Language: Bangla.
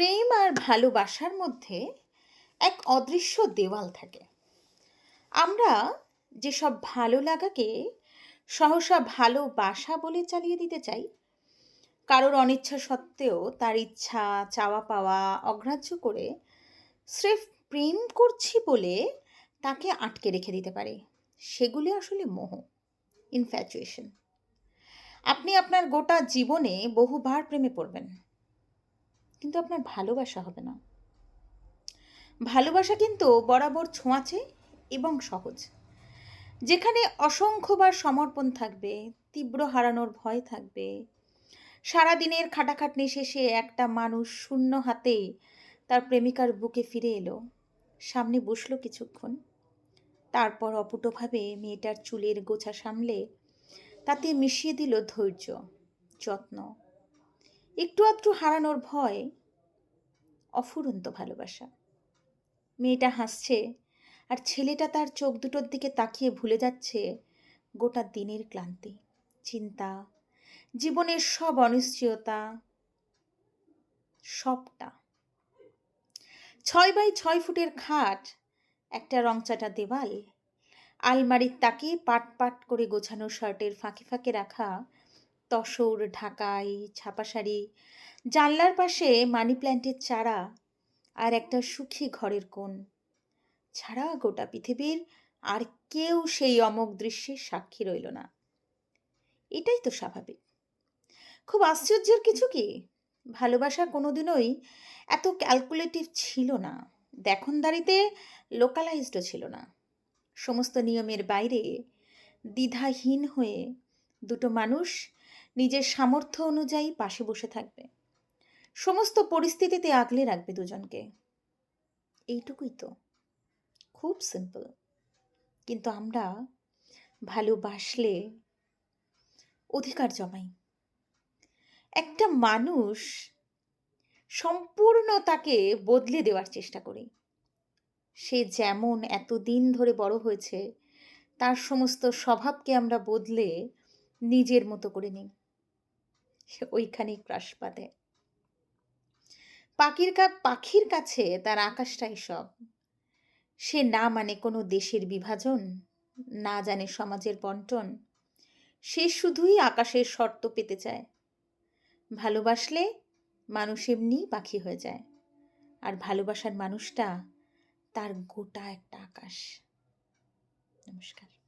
প্রেম আর ভালোবাসার মধ্যে এক অদৃশ্য দেওয়াল থাকে। আমরা যেসব ভালো লাগাকে সহসা ভালোবাসা বলে চালিয়ে দিতে চাই, কারোর অনিচ্ছা সত্ত্বেও তার ইচ্ছা, চাওয়া পাওয়া অগ্রাহ্য করে স্রেফ প্রেম করছি বলে তাকে আটকে রেখে দিতে পারে। সেগুলি আসলে মোহ ইনফ্যাচুয়েশন আপনি আপনার গোটা জীবনে বহুবার প্রেমে পড়বেন। কিন্তু আপনার ভালোবাসা হবে না। ভালোবাসা কিন্তু বরাবর ছোঁয়াচে এবং সহজ। যেখানে অসংখ্যবার সমর্পণ থাকবে, তীব্র হারানোর ভয় থাকবে। সারাদিনের খাটাখাটনি শেষে একটা মানুষ শূন্য হাতে তার প্রেমিকার বুকে ফিরে এলো। সামনে বসল কিছুক্ষণ। তারপর অপুটভাবে মেয়েটার চুলের গোছা সামলে তাতে মিশিয়ে দিল ধৈর্য, যত্ন একটু আধটু হারানোর ভয়, অফুরন্ত ভালোবাসা। মেয়েটা হাসছে আর ছেলেটা তার চোখ দুটোর দিকে তাকিয়ে ভুলে যাচ্ছে গোটা দিনের ক্লান্তি, চিন্তা, জীবনের সব অনিশ্চয়তা, সবটা। ছয় বাই ছয় ফুটের খাট, একটা রংচাটা দেওয়াল, আলমারির তাকে পাট পাট করে গোছানো শার্টের ফাঁকে ফাঁকে রাখা তসর, ঢাকাই ছাপা শাড়ি জানলার পাশে মানি প্ল্যান্টের চারা আর একটা সুখী ঘরের কোণ। ছাড়া গোটা পৃথিবীর আর কেউ সেই অমোঘ দৃশ্যের সাক্ষী রইল না। এটাই তো স্বাভাবিক। খুব আশ্চর্যের কিছু কি? ভালোবাসা কোনোদিনই এত ক্যালকুলেটিভ ছিল না। দেখনদারিতে লোকালাইজডও ছিল না। সমস্ত নিয়মের বাইরে দ্বিধাহীন হয়ে দুটো মানুষ নিজের সামর্থ্য অনুযায়ী পাশে বসে থাকবে। সমস্ত পরিস্থিতিতে আগলে রাখবে দুজনকে। এইটুকুই তো। খুব সিম্পল কিন্তু আমরা ভালোবাসলে অধিকার জমাই। একটা মানুষ সম্পূর্ণ তাকে বদলে দেওয়ার চেষ্টা করি। সে যেমন এতদিন ধরে বড় হয়েছে, তার সমস্ত স্বভাবকে আমরা বদলে নিজের মতো করে নিই। ওইখানেই ক্রাশ বাঁধে। পাখির পাখির কাছে তার আকাশটাই সব। সে না মানে কোনো দেশের বিভাজন, না জানে সমাজের বন্টন। সে শুধুই আকাশের শর্ত পেতে চায়। ভালোবাসলে মানুষ এমনি পাখি হয়ে যায়, আর ভালোবাসার মানুষটা তার গোটা একটা আকাশ। নমস্কার।